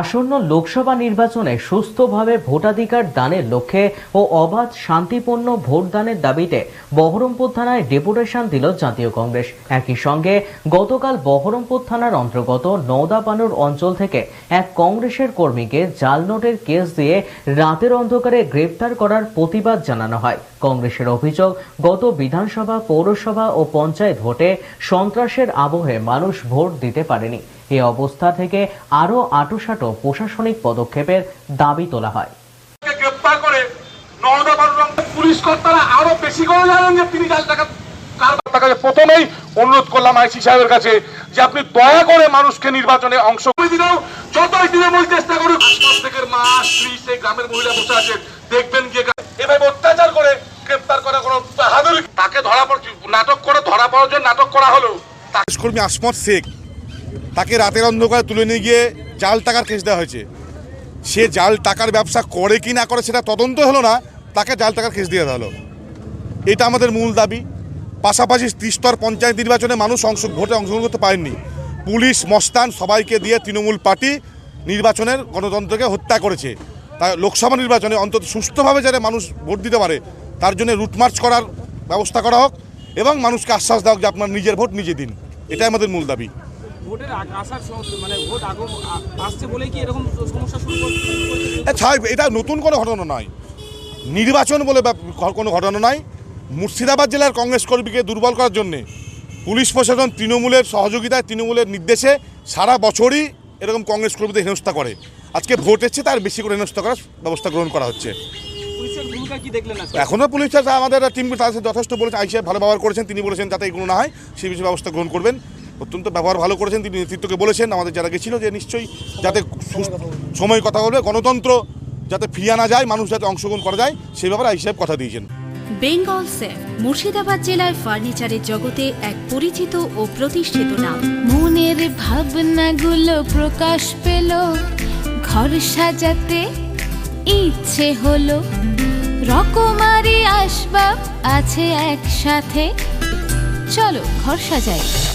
আসন্ন লোকসভা নির্বাচনে সুস্থভাবে ভোটাধিকার দানের লক্ষ্যে ও অবাধ শান্তিপূর্ণ ভোটদানের দাবিতে বহরমপুর থানায় ডেপুটেশন দিল জাতীয় কংগ্রেস। একই সঙ্গে গতকাল বহরমপুর থানার অন্তর্গত নওদাপানুর অঞ্চল থেকে এক কংগ্রেসের কর্মীকে জাল নোটের কেস দিয়ে রাতের অন্ধকারে গ্রেপ্তার করার প্রতিবাদ জানানো হয়। কংগ্রেসের অভিযোগ, গত বিধানসভা, পৌরসভা ও পঞ্চায়েত ভোটে সন্ত্রাসের আবহে মানুষ ভোট দিতে পারেনি। এই অবস্থা থেকে আরও আটোসাটো প্রশাসনিক পদক্ষেপের দাবি তোলা হয়। গ্রেপ্তার করে পুলিশ কর্তারা আরও বেশি করে জানেন যে তিনি টাকা কারবার কাছে প্রথমেই অনুরোধ করলাম আইসি সাহেবের কাছে যে আপনি দয়া করে মানুষকে নির্বাচনে অংশ দিলেও যতই তৃণমূল চেষ্টা করুক আশপাশ মা স্ত্রী সেই গ্রামের মহিলা বসে আছেন দেখবেন গিয়ে এভাবে অত্যাচার করে গ্রেপ্তার করা কোনো বাহাদুরি তাকে ধরা পড় নাটক করে ধরা পড়ার জন্য নাটক করা হলো। কর্মী আসমত শেখ তাকে রাতের অন্ধকারে তুলে নিয়ে গিয়ে জাল টাকার কেস দেওয়া হয়েছে। সে জাল টাকার ব্যবসা করে কি না করে সেটা তদন্ত হলো না, তাকে জাল টাকার কেস দিয়ে দেওয়া হলো। এটা আমাদের মূল দাবি। পাশাপাশি ত্রিস্তর পঞ্চায়েত নির্বাচনে মানুষ অংশ ভোটে অংশগ্রহণ করতে পারেননি। পুলিশ, মস্তান সবাইকে দিয়ে তৃণমূল পার্টি নির্বাচনের গণতন্ত্রকে হত্যা করেছে। তাই লোকসভা নির্বাচনে অন্তত সুস্থভাবে যাতে মানুষ ভোট দিতে পারে, তার জন্য রুটমার্চ করার ব্যবস্থা করা হোক এবং মানুষকে আশ্বাস দেওয়া হোক যে আপনার নিজের ভোট নিজে দিন। এটাই আমাদের মূল দাবি। ভোটের আসার মানে ভোট আগম আসছে বলেই কি এরকম সমস্যা শুরু করছে? এটা নতুন কোনো ঘটনা নয়। নির্বাচন বলে কোনো ঘটনা নয়। মুর্শিদাবাদ জেলার কংগ্রেস কর্মীকে দুর্বল করার জন্যে পুলিশ প্রশাসন তৃণমূলের সহযোগিতায় তৃণমূলের নির্দেশে সারা বছরই এরকম কংগ্রেস কর্মীদের হেনস্থা করে। আজকে ভোট এসছে তার বেশি করে হেনস্থা করার ব্যবস্থা গ্রহণ করা হচ্ছে। এখনও পুলিশ আমাদের টিম তাদের যথেষ্ট বলেছেন আইসি ভালো ব্যবহার করেছেন তিনি বলেছেন যাতে এগুলো না হয় সেই বিষয়ে ব্যবস্থা গ্রহণ করবেন। অত্যন্ত ব্যবহার ভালো করেছেন তিনি নেতৃত্বকে বলেছেন আমাদের যারা গেছিল যে নিশ্চয়ই যাতে সময় কথা বলবে গণতন্ত্র যাতে ফিরিয়ে আনা যায় মানুষ যাতে অংশগ্রহণ করা যায় সেই ব্যাপারে সাহেব কথা দিয়েছেন। বেঙ্গল সেফ মুর্শিদাবাদ জেলায় ফার্নিচারের জগতে এক পরিচিত ও প্রতিষ্ঠিত নাম। মনের ভাবনাগুলো প্রকাশ পেল ঘর সাজাতে ইচ্ছে হলো। রকমারি আসবাব আছে একসাথে। চলো ঘর সাজাই।